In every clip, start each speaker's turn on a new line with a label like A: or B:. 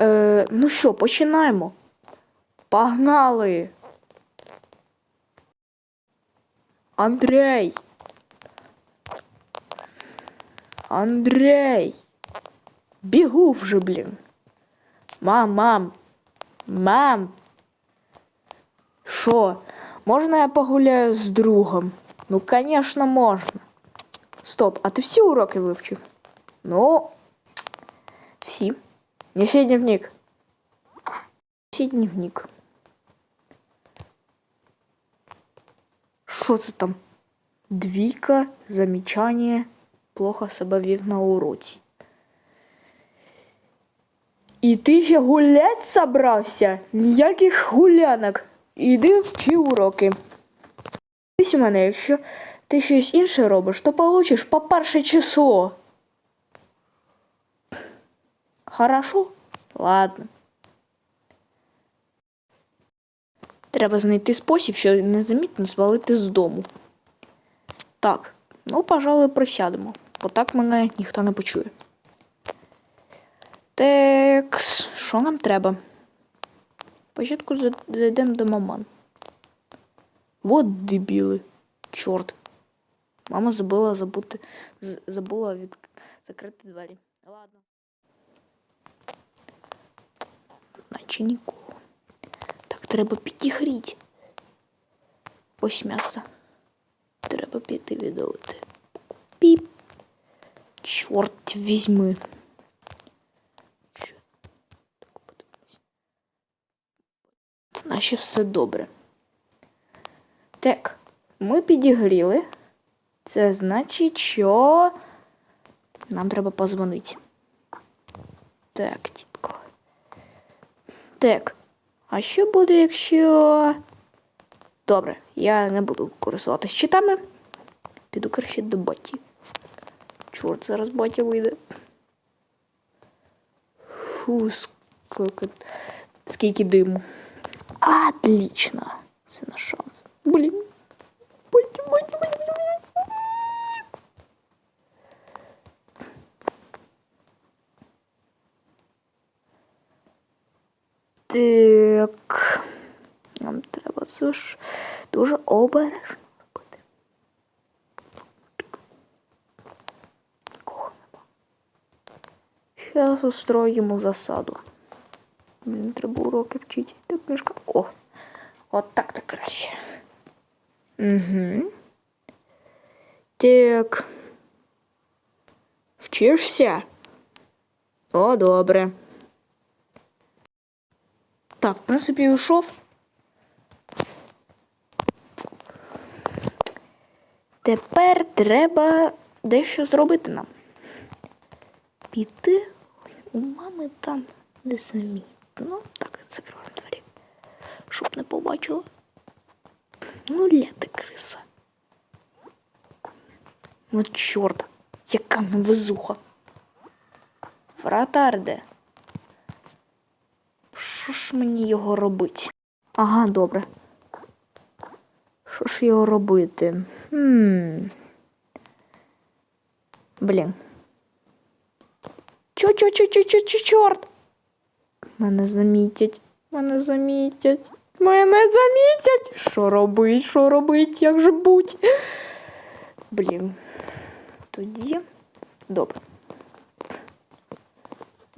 A: Е, ну що, починаємо. Погнали. Андрей. Андрей. Бігу вже, блін. Мам, мам. Мам. Що? Можна я погуляю з другом? Ну, конечно, можна. Стоп, а ти всі уроки вивчив? Ну, всі. Неси дневник. Неси дневник. Що це там? Двійка, замічання, плохо себе вів на уроці. І ти ще гулять собрався? Ніяких гулянок. Іди вчи уроки. Дивись у мене, якщо ти щось інше робиш, то получиш по перше число. Хорошо? Ладно. Треба знайти спосіб, щоб незамітно звалити з дому. Так, ну, пожалуй, присядемо, бо так мене ніхто не почує. Текс, що нам треба? Спочатку зайдемо до маман. Вот дебіли. Чорт. Мама забула забути. забула від... закрити двері. Ладно. Наче нікого. Так, треба підігріти. Ось м'ясо. Треба піти віддалити. Піп. Чорт візьми. Подивимось. Все добре. Так, ми підігріли. Це значить, що нам треба позвонити. Так, тітко. Так. А що буде, якщо. Добре, я не буду користуватись читами. Піду краще до баті. Чорт, зараз батя вийде. Фу, скільки, скільки диму. Отлично. Це наш шанс. Блін. Батя, батя, батя, батя. Так. Нам треба це ж дуже обережно робити. Нікого нема. Зараз устроїмо засаду. Мені треба уроки вчити. Так, книжка. О! От так то краще. Угу. Так. Вчишся? О, добре. Так, в принципі, йшов. Тепер треба дещо зробити нам. Піти у мами там не самі. Ну, так, закриваємо двері. Щоб не побачила. Ну, ляти криса. Ну, чорт, яка невезуха. Вратар де? Що ж мені його робити? Ага, добре. Що ж його робити? Хм. Блін. чо чо чо чо чо чо чорт Мене замітять. Мене замітять. Мене замітять. Що робить? Що робить? Як же будь? Блін. Тоді. Добре.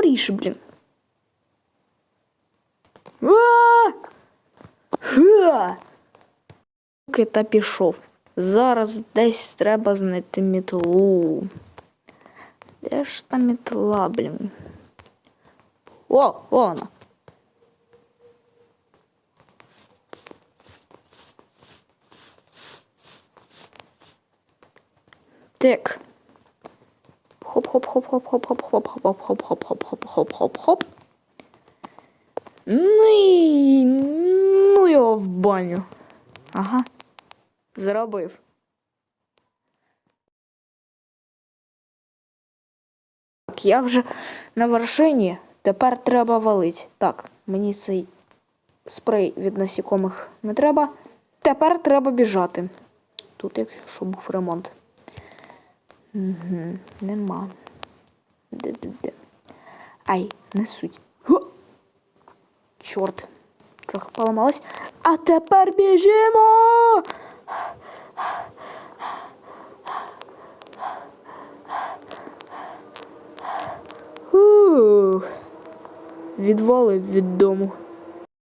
A: Скоріше, блін. А! Ха! Поки та пішов. Зараз десь треба знайти мітлу. Де ж та мітла, блін? О, о вона. Так. Хоп-хоп-хоп. хоп, хоп, хоп, хоп, хоп, хоп, хоп, хоп, хоп, хоп, хоп, хоп, хоп, хоп. Ну і ну його в баню. Ага. Зробив. Так, я вже на вершині. Тепер треба валить. Так, мені цей спрей від насікомих не треба. Тепер треба біжати. Тут, якщо був ремонт. Угу, нема. Де-де-де. Ай, несуть. Го! Чорт. Трохи поламалась. А тепер біжимо. Відвалив від дому.